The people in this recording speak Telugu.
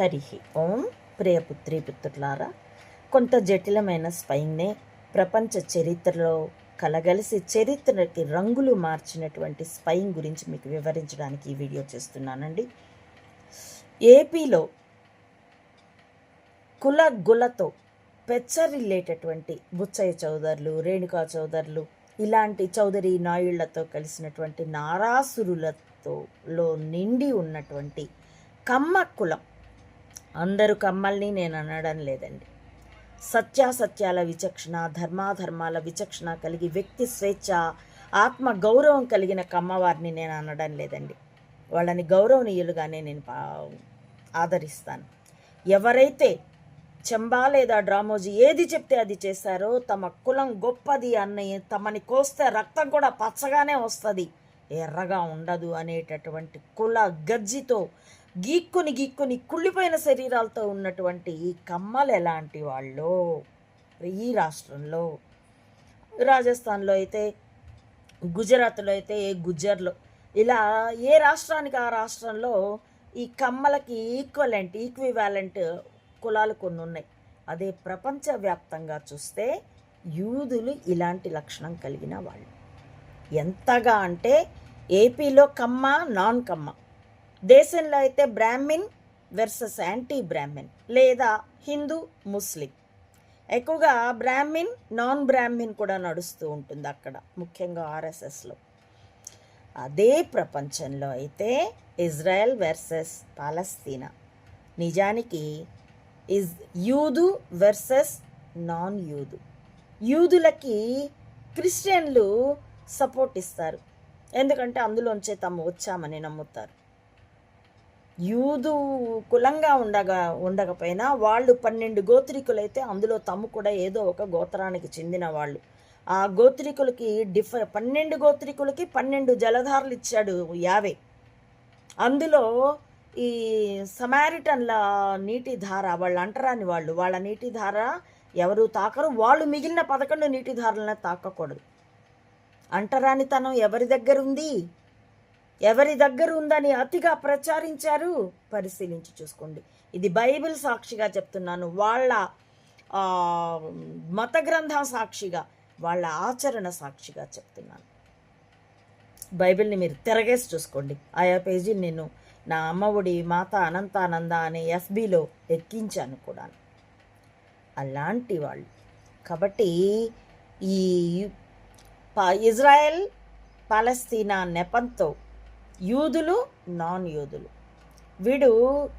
హరి ఓం ప్రియపుత్రి పుత్రులారా కొంత జటిలమైన స్పైన్నే ప్రపంచ చరిత్రలో కలగలిసి చరిత్రకి రంగులు మార్చినటువంటి స్పైన్ గురించి మీకు వివరించడానికి ఈ వీడియో చేస్తున్నానండి. ఏపీలో కుల గులతో పెచ్చరిల్లేటటువంటి బుచ్చయ్య చౌదరులు రేణుకా చౌదరులు ఇలాంటి చౌదరి నాయుళ్ళతో కలిసినటువంటి నారాసురులతో లో నిండి ఉన్నటువంటి కమ్మ కులం అందరూ కమ్మల్ని నేను అనడం లేదండి. సత్యాసత్యాల విచక్షణ ధర్మాధర్మాల విచక్షణ కలిగి వ్యక్తి స్వేచ్ఛ ఆత్మ గౌరవం కలిగిన కమ్మవారిని నేను అనడం లేదండి. వాళ్ళని గౌరవనీయులుగానే నేను పా- ఆదరిస్తాను. ఎవరైతే చెంబా లేదా డ్రామోజీ ఏది చెప్తే అది చేశారో తమ కులం గొప్పది అన్న తమని కోస్తే రక్తం కూడా పచ్చగానే వస్తుంది. ఎర్రగా ఉండదు అనేటటువంటి కుల గజ్జితో గీక్కుని గీక్కుని కుళ్ళిపోయిన శరీరాలతో ఉన్నటువంటి ఈ కమ్మలు ఎలాంటి వాళ్ళు? ఈ రాష్ట్రంలో రాజస్థాన్లో అయితే గుజరాత్లో అయితే ఏ గుజ్జర్లో ఇలా ఏ రాష్ట్రానికి ఆ రాష్ట్రంలో ఈ కమ్మలకి ఈక్వలెంట్ ఈక్వివాలెంట్ కులాలు కొన్ని ఉన్నాయి. అదే ప్రపంచవ్యాప్తంగా చూస్తే యూదులు ఇలాంటి లక్షణం కలిగిన వాళ్ళు. ఎంతగా అంటే ఏపీలో కమ్మ నాన్ కమ్మ. దేశంలో అయితే బ్రాహ్మిన్ వెర్సెస్ యాంటీ బ్రాహ్మిన్ లేదా హిందూ ముస్లిం. ఎక్కువగా బ్రాహ్మిన్ నాన్ బ్రాహ్మిన్ కూడా నడుస్తూ ఉంటుంది అక్కడ ముఖ్యంగా ఆర్ఎస్ఎస్లో. అదే ప్రపంచంలో అయితే ఇజ్రాయెల్ వెర్సెస్ పాలస్తీనా. నిజానికి ఇజ్ యూదు వెర్సెస్ నాన్ యూదు యూదులకి క్రిస్టియన్లు సపోర్ట్ ఇస్తారు. ఎందుకంటే అందులోంచే తాము వచ్చామని నమ్ముతారు. యూదు కులంగా ఉండగా ఉండకపోయినా వాళ్ళు పన్నెండు గోత్రికులైతే అందులో తమ్ము కూడా ఏదో ఒక గోత్రానికి చెందిన వాళ్ళు. ఆ గోత్రికులకి డిఫ పన్నెండు గోత్రికులకి పన్నెండు జలధారలు ఇచ్చాడు యావే. అందులో ఈ సమారిటన్ల నీటి ధార వాళ్ళు అంటరాని వాళ్ళు వాళ్ళ నీటి ధార ఎవరు తాకరు? వాళ్ళు మిగిలిన పదకొండు నీటి ధారలను తాకకూడదు. అంటరానితనం ఎవరి దగ్గర ఉంది ఎవరి దగ్గర ఉందని అతిగా ప్రచారించారు? పరిశీలించి చూసుకోండి. ఇది బైబిల్ సాక్షిగా చెప్తున్నాను. వాళ్ళ మత గ్రంథం సాక్షిగా వాళ్ళ ఆచరణ సాక్షిగా చెప్తున్నాను. బైబిల్ని మీరు తిరగేసి చూసుకోండి. ఆయా పేజీని నేను నా అమ్మఒడి మాత అనంతానంద అనే ఎఫ్బిలో ఎక్కించాను కూడా అలాంటి వాళ్ళు. కాబట్టి ఈ ఇజ్రాయెల్ పాలస్తీనా నెపంతో యూదులు నాన్ యూదులు వీడు